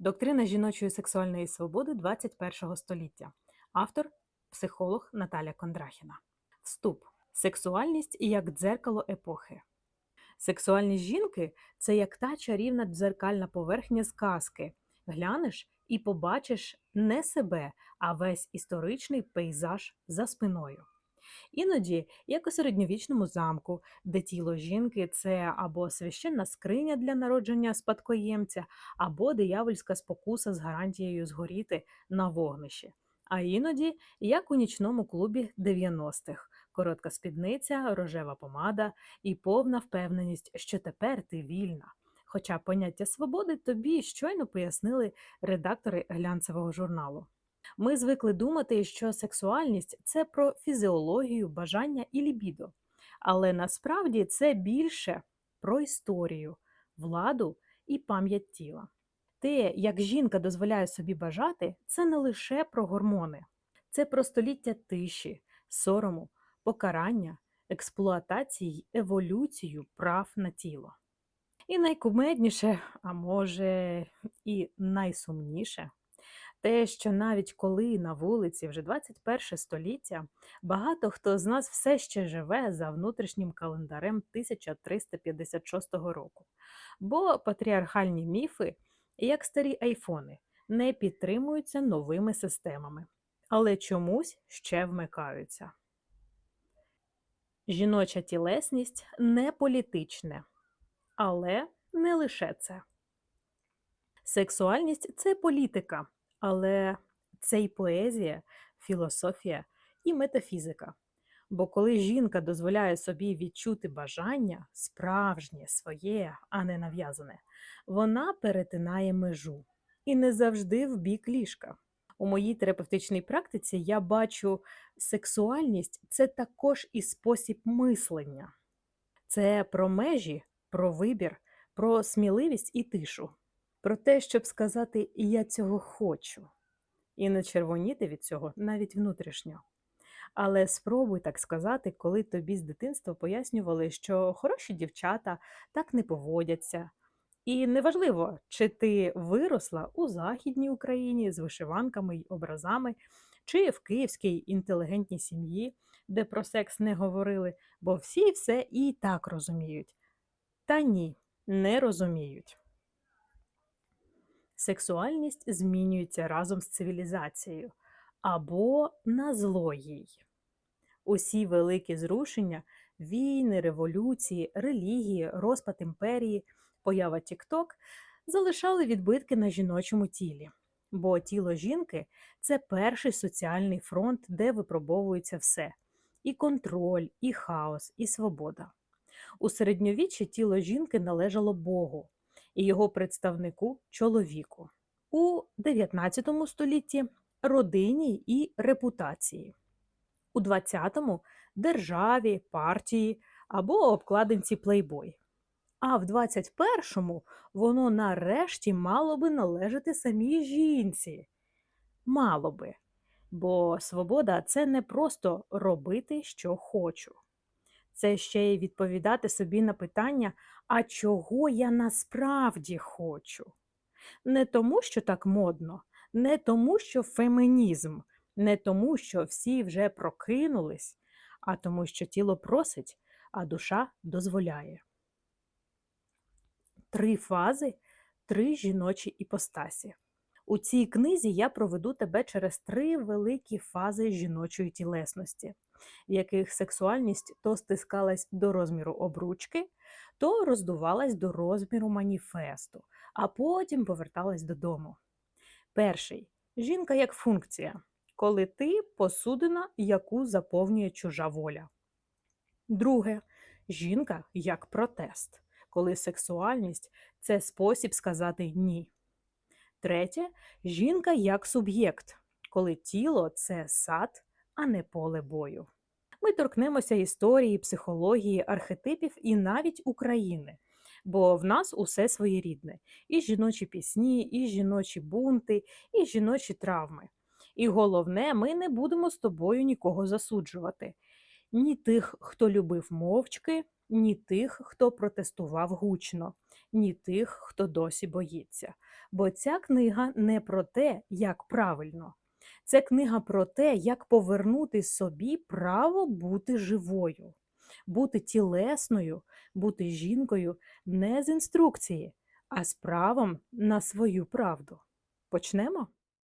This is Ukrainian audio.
Доктрина жіночої сексуальної свободи 21 століття. Автор психолог Наталя Кондрахіна. Вступ. Сексуальність як дзеркало епохи. Сексуальність жінки це як та чарівна дзеркальна поверхня з казки. Глянеш і побачиш не себе, а весь історичний пейзаж за спиною. Іноді, як у середньовічному замку, де тіло жінки це або священна скриня для народження спадкоємця, або диявольська спокуса з гарантією згоріти на вогнищі. А іноді, як у нічному клубі 90-х, коротка спідниця, рожева помада і повна впевненість, що тепер ти вільна. Хоча поняття свободи тобі щойно пояснили редактори глянцевого журналу. Ми звикли думати, що сексуальність це про фізіологію, бажання і лібідо. Але насправді це більше про історію, владу і пам'ять тіла. Те, як жінка дозволяє собі бажати, це не лише про гормони, це про століття тиші, сорому, покарання, експлуатації, еволюцію прав на тіло. І найкумедніше, а може і найсумніше, те, що навіть коли на вулиці вже 21 століття, багато хто з нас все ще живе за внутрішнім календарем 1356 року, бо патріархальні міфи, як старі айфони, не підтримуються новими системами, але чомусь ще вмикаються. Жіноча тілесність не політичне, але не лише це. Сексуальність це політика, але це й поезія, філософія і метафізика. Бо коли жінка дозволяє собі відчути бажання, справжнє, своє, а не нав'язане, вона перетинає межу і не завжди в бік ліжка. У моїй терапевтичній практиці я бачу сексуальність це також і спосіб мислення. Це про межі, про вибір, про сміливість і тишу, про те, щоб сказати Я цього хочу, і не червоніти від цього навіть внутрішньо. Але спробуй так сказати, коли тобі з дитинства пояснювали, що хороші дівчата так не поводяться. І неважливо, чи ти виросла у Західній Україні з вишиванками й образами, чи в київській інтелігентній сім'ї, де про секс не говорили, бо всі все і так розуміють. Та ні, не розуміють. Сексуальність змінюється разом з цивілізацією або на зло їй. Усі великі зрушення, війни, революції, релігії, розпад імперії, поява Тік-Ток залишали відбитки на жіночому тілі. Бо тіло жінки це перший соціальний фронт, де випробовується все: і контроль, і хаос, і свобода. У середньовіччі тіло жінки належало Богу і його представнику чоловіку. У 19 столітті родині і репутації, у 20-му державі, партії або обкладинці плейбой. А в 21-му воно нарешті мало би належати самій жінці. Мало би. Бо свобода це не просто робити, що хочу. Це ще й відповідати собі на питання, а чого я насправді хочу. Не тому, що так модно, не тому, що фемінізм, не тому, що всі вже прокинулись, а тому, що тіло просить, а душа дозволяє. Три фази, три жіночі іпостасі. У цій книзі я проведу тебе через три великі фази жіночої тілесності, в яких сексуальність то стискалась до розміру обручки, то роздувалась до розміру маніфесту, а потім поверталась додому. Перший жінка як функція, коли ти посудина, яку заповнює чужа воля. Друге жінка як протест, коли сексуальність це спосіб сказати ні. Третє жінка як суб'єкт, коли тіло це сад, а не поле бою. Ми торкнемося історії, психології, архетипів і навіть України, бо в нас усе своєрідне: і жіночі пісні, і жіночі бунти, і жіночі травми. І головне, ми не будемо з тобою нікого засуджувати. Ні тих, хто любив мовчки, ні тих, хто протестував гучно, ні тих, хто досі боїться. Бо ця книга не про те, як правильно. Це книга про те, як повернути собі право бути живою, бути тілесною, бути жінкою не з інструкції, а з правом на свою правду. Почнемо?